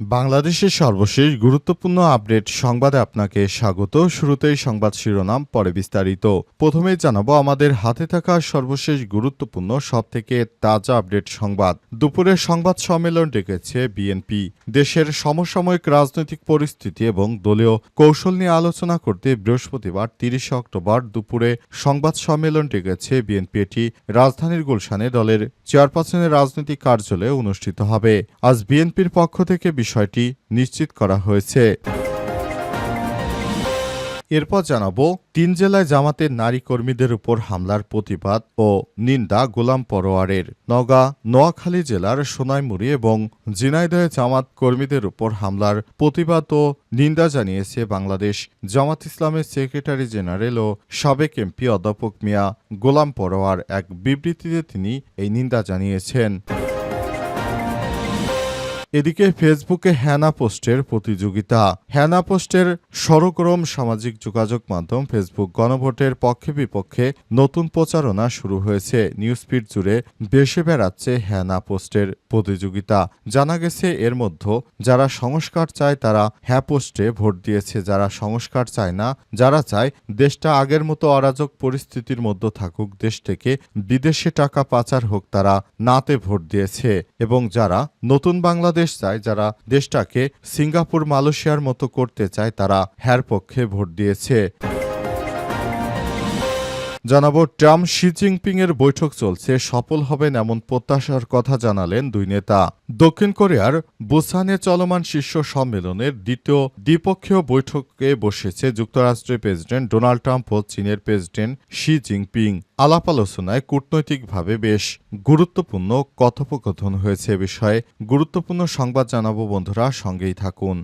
বাংলাদেশের সর্বশেষ গুরুত্বপূর্ণ আপডেট সংবাদে আপনাকে স্বাগত। শুরুতেই সংবাদ শিরোনাম, পরে বিস্তারিত। প্রথমে জানাব, আমাদের হাতে থাকা সর্বশেষ গুরুত্বপূর্ণ, সবথেকে তাজা আপডেট সংবাদ। দুপুরে সংবাদ সম্মেলন ডেকেছে বিএনপি। দেশের সমসাময়িক রাজনৈতিক পরিস্থিতি এবং দলীয় কৌশল নিয়ে আলোচনা করতে বৃহস্পতিবার তিরিশে অক্টোবর দুপুরে সংবাদ সম্মেলন ডেকেছে বিএনপি। এটি রাজধানীর গুলশানে দলের চেয়ারপারসনের রাজনৈতিক কার্যালয়ে অনুষ্ঠিত হবে। আজ বিএনপির পক্ষ থেকে বিষয়টি নিশ্চিত করা হয়েছে। এরপর জানাব, তিন জেলায় জামাতের নারী কর্মীদের উপর হামলার প্রতিবাদ ও নিন্দা গোলাম পরোয়ারের। নগা নোয়াখালী জেলার সোনাইমুড়ি এবং জিনাইদহে জামাত কর্মীদের উপর হামলার প্রতিবাদ ও নিন্দা জানিয়েছে বাংলাদেশ জামাত ইসলামের সেক্রেটারি জেনারেল ও সাবেক এমপি অধ্যাপক মিয়া গোলাম পরোয়ার। এক বিবৃতিতে তিনি এই নিন্দা জানিয়েছেন। এদিকে ফেসবুকে হ্যানা পোস্টের প্রতিযোগিতা। হ্যানা পোস্টের সরগরম সামাজিক যোগাযোগ মাধ্যম ফেসবুক গণভোটের পক্ষে বিপক্ষে নতুন প্রচারণা শুরু হয়েছে। নিউজফিড জুড়ে বেশে বেড়াচ্ছে হ্যানা পোস্টের প্রতিযোগিতা। জানা গেছে, এর মধ্যে যারা সংস্কার চায় তারা হ্যাঁ পোস্টে ভোট দিয়েছে। যারা সংস্কার চায় না, যারা চায় দেশটা আগের মতো অরাজক পরিস্থিতির মধ্যে থাকুক, দেশ থেকে বিদেশে টাকা পাচার হোক তারা নাতে ভোট দিয়েছে। এবং যারা নতুন বাংলাদেশ চায় যারা দেশটাকে সিঙ্গাপুর মালয়েশিয়ার মতো করতে চায় তারা হ্যার পক্ষে ভোট দিয়েছে। জানাব, ট্রাম্প শি জিনপিং এর বৈঠক চলছে, সফল হবেন এমন প্রত্যাশার কথা জানালেন দুই নেতা। দক্ষিণ কোরিয়ার বুসানে চলমান শীর্ষ সম্মেলনের দ্বিতীয় দ্বিপক্ষীয় বৈঠকে বসেছে যুক্তরাষ্ট্রের প্রেসিডেন্ট ডোনাল্ড ট্রাম্প ও চীনের প্রেসিডেন্ট শি জিনপিং। আলাপ আলোচনায় কূটনৈতিকভাবে বেশ গুরুত্বপূর্ণ কথোপকথন হয়েছে বিষয়ে। গুরুত্বপূর্ণ সংবাদ জানাব বন্ধুরা, সঙ্গেই থাকুন।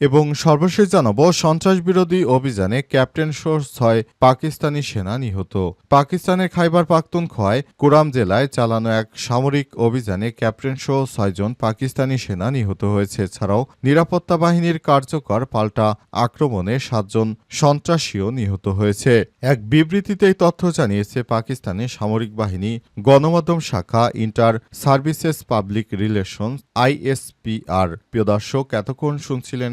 এবং সর্বশেষ জানাব সন্ত্রাস বিরোধী অভিযানে ক্যাপ্টেন সহ ছয় পাকিস্তানি সেনা নিহত। পাকিস্তানের খাইবার পাখতুনখোয়ায় কুরাম জেলায় চালানো এক সামরিক অভিযানে ক্যাপ্টেন সহ ছয়জন পাকিস্তানি সেনা নিহত হয়েছে। এছাড়াও নিরাপত্তা বাহিনীর কার্যকর পাল্টা আক্রমণে সাতজন সন্ত্রাসীও নিহত হয়েছে। এক বিবৃতিতে এই তথ্য জানিয়েছে পাকিস্তানের সামরিক বাহিনী গণমাধ্যম শাখা inter services public relation ISPR. প্রিয় দর্শক, এতক্ষণ শুনছিলেন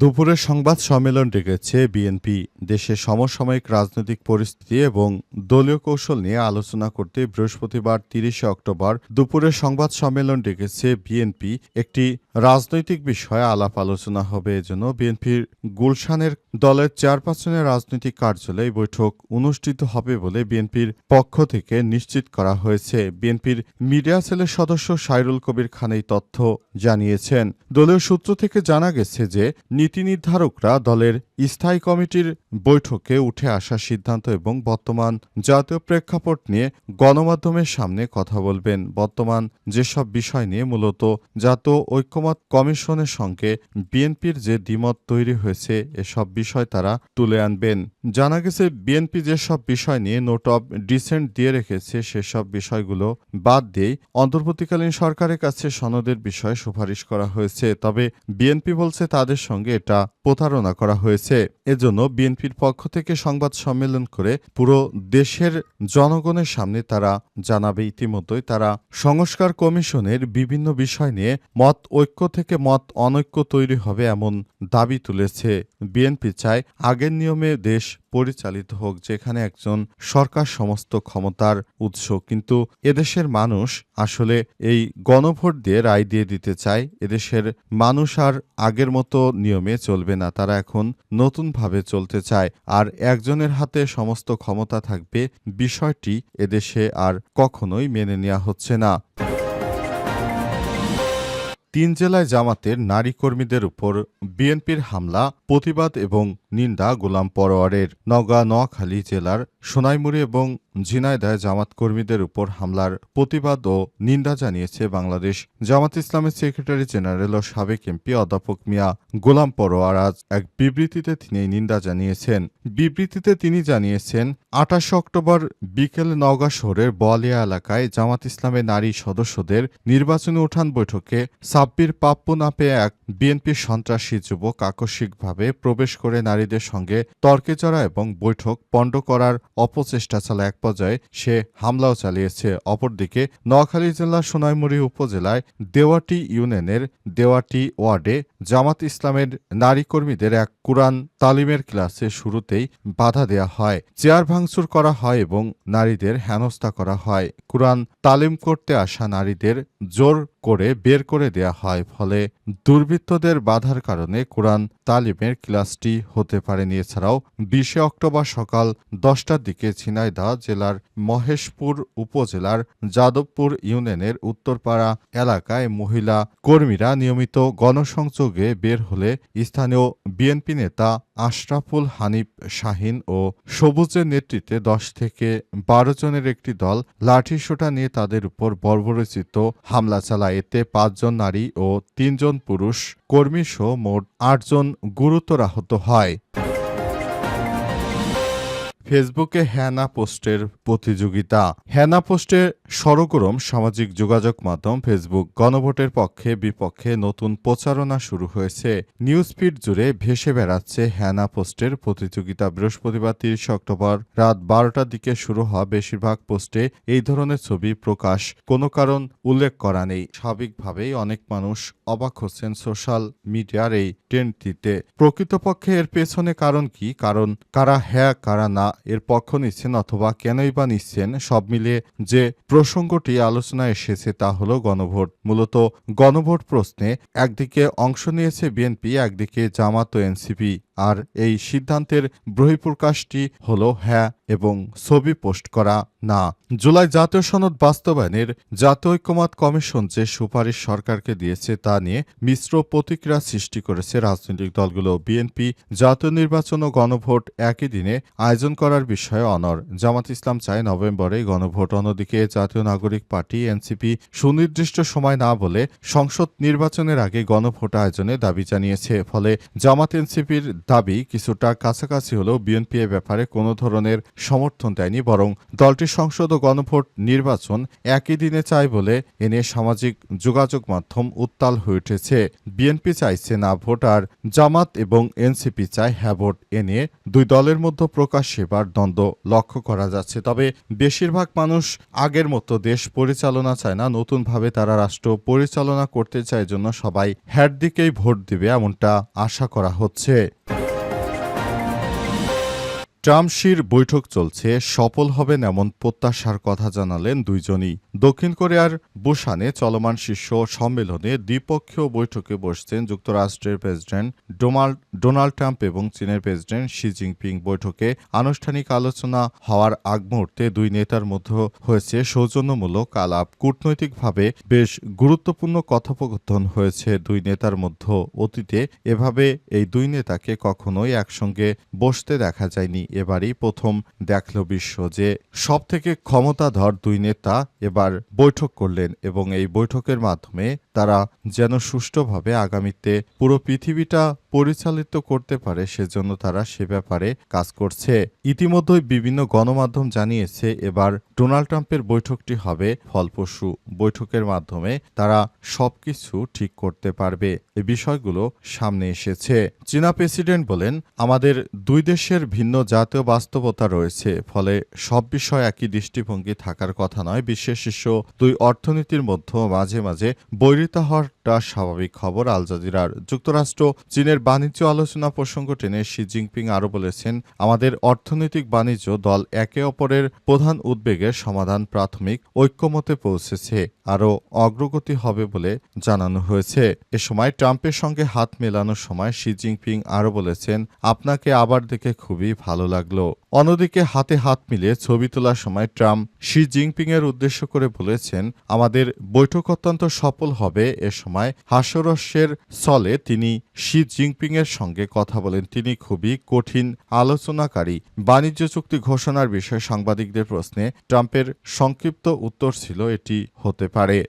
দুপুরে সংবাদ সম্মেলন ডেকেছে বিএনপি। দেশের সমসাময়িক রাজনৈতিক পরিস্থিতি এবং দলীয় কৌশল নিয়ে আলোচনা করতে বৃহস্পতিবার তিরিশে অক্টোবর দুপুরে সংবাদ সম্মেলন ডেকেছে বিএনপি। একটি রাজনৈতিক বিষয়ে আলাপ আলোচনা হবে এজন্য বিএনপির গুলশানের দলের চেয়ারপারসনের রাজনৈতিক কার্যালয়ে বৈঠক অনুষ্ঠিত হবে বলে বিএনপির পক্ষ থেকে নিশ্চিত করা হয়েছে। বিএনপির মিডিয়া সেলের সদস্য সাইরুল কবির খান এই তথ্য জানিয়েছেন। দলীয় সূত্র থেকে জানা গেছে যে নীতি নির্ধারকরা দলের স্থায়ী কমিটির বৈঠকে উঠে আসা সিদ্ধান্ত এবং বর্তমান জাতীয় প্রেক্ষাপট নিয়ে গণমাধ্যমের সামনে কথা বলবেন। বর্তমান যেসব বিষয় নিয়ে মূলত জাতীয় ঐক্যমত কমিশনের সঙ্গে বিএনপির যে দ্বিমত তৈরি হয়েছে, এসব বিষয় তারা তুলে আনবেন। জানা গেছে, বিএনপি যেসব বিষয় নিয়ে নোট অব ডিসেন্ট দিয়ে রেখেছে, সেসব বিষয়গুলো বাদ দিয়েই অন্তর্বর্তীকালীন সরকারের কাছে সনদের বিষয়ে সুপারিশ করা হয়েছে। তবে বিএনপি বলছে, তাদের সঙ্গে এটা প্রতারণা করা হয়েছে। এজন্য বিএনপির পক্ষ থেকে সংবাদ সম্মেলন করে পুরো দেশের জনগণের সামনে তারা জানাবে ইতিমধ্যেই তারা সংস্কার কমিশনের বিভিন্ন বিষয় নিয়ে মত ঐক্য থেকে মত অনৈক্য তৈরি হবে এমন দাবি তুলেছে। বিএনপি চায় আগের নিয়মে দেশ পরিচালিত হোক, যেখানে একজন সরকার সমস্ত ক্ষমতার উৎস। কিন্তু এদেশের মানুষ আসলে এই গণভোট দিয়ে রায় দিয়ে দিতে চায়। এদেশের মানুষ আর আগের মতো নিয়মে চলবে না, তারা এখন নতুনভাবে চলতে চায়। আর একজনের হাতে সমস্ত ক্ষমতা থাকবে, বিষয়টি এদেশে আর কখনোই মেনে নেওয়া হচ্ছে না। তিন জেলায় জামাতের নারী কর্মীদের উপর বিএনপির হামলা, প্রতিবাদ এবং নিন্দা গোলাম পরোয়ারের। নওগাঁ, নোয়াখালী জেলার সোনাইমুড়ি এবং ঝিনাইদায় জামাত কর্মীদের উপর হামলার প্রতিবাদ ও নিন্দা জানিয়েছে বাংলাদেশ জামাত ইসলামের সেক্রেটারি জেনারেল ও সাবেক এমপি অধ্যাপক মিয়া গোলাম পরোয়ার আজ এক বিবৃতিতে তিনি নিন্দা জানিয়েছেন। বিবৃতিতে তিনি জানিয়েছেন, আঠাশে অক্টোবর বিকেল নওগাঁ শহরের বোয়ালিয়া এলাকায় জামাত ইসলামের নারী সদস্যদের নির্বাচনী উঠান বৈঠকে সাব্বির পাপ্পু নাপে এক বিএনপি সন্ত্রাসী যুবক আকস্মিকভাবে প্রবেশ করে নারীদের সঙ্গে তর্কে চড়া এবং বৈঠক পণ্ড করার অপচেষ্টা চালায়। এক পর্যায়ে সে হামলাও চালিয়েছে। অপরদিকে নোয়াখালী জেলার সোনাইমুড়ি উপজেলায় দেওয়াটি ইউনিয়নের দেওয়াটি ওয়ার্ডে জামাত ইসলামের নারী কর্মীদের এক কোরআন তালিমের ক্লাসে শুরুতেই বাধা দেয়া হয়। চেয়ার ভাঙচুর করা হয় এবং নারীদের হেনস্থা করা হয়। কোরআন তালিম করতে আসা নারীদের জোর করে বের করে দেয়া হয়, ফলে দুর্বৃত্তদের বাধার কারণে কোরআন তালিমের ক্লাসটি হতে পারেনি। এছাড়াও বিশে অক্টোবর সকাল দশটার দিকে ঝিনাইদহ জেলার মহেশপুর উপজেলার যাদবপুর ইউনিয়নের উত্তরপাড়া এলাকায় মহিলা কর্মীরা নিয়মিত গণসংযোগে বের হলে স্থানীয় বিএনপি নেতা আশরাফুল হানিফ শাহিন ও সবুজের নেতৃত্বে দশ থেকে বারো জনের একটি দল লাঠিসোঁটা নিয়ে তাদের উপর বর্বরচিত হামলা চালায়। এতে পাঁচজন নারী ও তিনজন পুরুষ কর্মীসহ মোট আটজন গুরুতর আহত হয়। ফেসবুকে হ্যানা পোস্টের প্রতিযোগিতা। হ্যানা পোস্টে সরগরম সামাজিক যোগাযোগ মাধ্যম ফেসবুক গণভোটের পক্ষে বিপক্ষে নতুন প্রচারণা শুরু হয়েছে। নিউজফিড জুড়ে ভেসে বেড়াচ্ছে হ্যানা পোস্টের প্রতিযোগিতা বৃহস্পতিবার তিরিশে অক্টোবর রাত বারোটার দিকে শুরু হওয়া বেশিরভাগ পোস্টে এই ধরনের ছবি প্রকাশ। কোনো কারণ উল্লেখ করা নেই। স্বাভাবিকভাবেই অনেক মানুষ অবাক হচ্ছেন সোশ্যাল মিডিয়ার এই ট্রেন্ডটিতে। প্রকৃতপক্ষে এর পেছনে কারণ কি? কারণ কারা হ্যাঁ কারা না, এর পক্ষ নিচ্ছেন অথবা কেনই বা নিচ্ছেন সব মিলিয়ে যে প্রসঙ্গটি আলোচনায় এসেছে তা হল গণভোট। মূলত গণভোট প্রশ্নে একদিকে অংশ নিয়েছে বিএনপি, একদিকে জামাত ও এনসিপি। আর এই সিদ্ধান্তের বহিঃপ্রকাশটি হল হ্যাঁ এবং ছবি পোস্ট করা, না। জুলাই জাতীয় সনদ বাস্তবায়নের জাতীয় ঐক্যমত কমিশন যে সুপারিশ সরকারকে দিয়েছে তা নিয়ে মিশ্র প্রতিক্রিয়া সৃষ্টি করেছে রাজনৈতিক দলগুলো। বিএনপি জাতীয় নির্বাচন ও গণভোট একই দিনে আয়োজন করার বিষয়ে অনর জামাত ইসলাম চায় নভেম্বরে গণভোট, অন্যদিকে জাতীয় নাগরিক পার্টি, এনসিপি সুনির্দিষ্ট সময় না বলে সংসদ নির্বাচনের আগে গণভোট আয়োজনে দাবি জানিয়েছে। ফলে জামাত, এনসিপির দাবি কিছুটা কাছাকাছি হলেও বিএনপি ব্যাপারে কোনো ধরনের সমর্থন দেয়নি, বরং দলটির সংসদ ও গণভোট নির্বাচন একই দিনে চায় বলে এ নিয়ে সামাজিক যোগাযোগ মাধ্যম উত্তাল হয়ে উঠেছে। বিএনপি চাইছে না ভোট আর জামাত এবং এনসিপি চায় হ্যাঁ ভোট, এ নিয়ে দুই দলের মধ্যে প্রকাশ সেবার দ্বন্দ্ব লক্ষ্য করা যাচ্ছে। তবে বেশিরভাগ মানুষ আগের মতো দেশ পরিচালনা চায় না, নতুনভাবে তারা রাষ্ট্র পরিচালনা করতে চায় জন্য সবাই হ্যার দিকেই ভোট দিবে এমনটা আশা করা হচ্ছে। ট্রাম্পশির বৈঠক চলছে, সফল হবেন এমন প্রত্যাশার কথা জানালেন দুইজনই। দক্ষিণ কোরিয়ার বুসানে চলমান শীর্ষ সম্মেলনে দ্বিপক্ষীয় বৈঠকে বসছেন যুক্তরাষ্ট্রের প্রেসিডেন্ট ডোনাল্ড ডোনাল্ড ট্রাম্প এবং চীনের প্রেসিডেন্ট শি জিনপিং। বৈঠকে আনুষ্ঠানিক আলোচনা হওয়ার আগ মুহূর্তে দুই নেতার মধ্যে হয়েছে সৌজন্যমূলক আলাপ। কূটনৈতিকভাবে বেশ গুরুত্বপূর্ণ কথোপকথন হয়েছে দুই নেতার মধ্যে। অতীতে এভাবে এই দুই নেতাকে কখনোই একসঙ্গে বসতে দেখা যায়নি। এবারই প্রথম দেখল বিশ্ব যে সব থেকে ক্ষমতাধর দুই নেতা এবার বৈঠক করলেন এবং এই বৈঠকের মাধ্যমে তারা যেন সুষ্ঠুভাবে আগামীতে পুরো পৃথিবীটা পরিচালিত করতে পারে, সেজন্য তারা সে ব্যাপারে কাজ করছে। ইতিমধ্যেই বিভিন্ন গণমাধ্যম জানিয়েছে, এবার ডোনাল্ড ট্রাম্পের বৈঠকটি হবে ফলপ্রসূ। বৈঠকের মাধ্যমে তারা সবকিছু ঠিক করতে পারবে। এ বিষয়গুলো সামনে এসেছে। চীনা প্রেসিডেন্ট বলেন, আমাদের দুই দেশের ভিন্ন জাতীয় বাস্তবতা রয়েছে, ফলে সব বিষয় একই দৃষ্টিভঙ্গি থাকার কথা নয়। বিশ্বের শীর্ষ দুই অর্থনীতির মধ্যে মাঝে মাঝে বৈরিতা হওয়াটা স্বাভাবিক খবর, আল জাজিরার। যুক্তরাষ্ট্র চীনের বাণিজ্য আলোচনা প্রসঙ্গ টেনে শি জিনপিং আরও বলেছেন, আমাদের অর্থনৈতিক বাণিজ্য দল একে অপরের প্রধান উদ্বেগের সমাধান প্রাথমিক ঐক্যমতে পৌঁছেছে, আরও অগ্রগতি হবে বলে জানানো হয়েছে। এ সময় ট্রাম্পের সঙ্গে হাত মেলানোর সময় শি জিনপিং আরও বলেছেন, আপনাকে আবার দেখে খুবই ভালো লাগল। অন্যদিকে হাতে হাত মিলিয়ে ছবি তোলার সময় ট্রাম্প শি জিনপিং এর উদ্দেশ্য করে বলেছেন, আমাদের বৈঠক অত্যন্ত সফল হবে। এ সময় হাস্যরস্যের ছলে তিনি শি জিনপিং এর সঙ্গে কথা বলেন। তিনি খুবই কঠিন আলোচনাকারী। বাণিজ্য চুক্তি ঘোষণার বিষয়ে সাংবাদিকদের প্রশ্নে ট্রাম্পের সংক্ষিপ্ত উত্তর ছিল, এটি হতে পারে।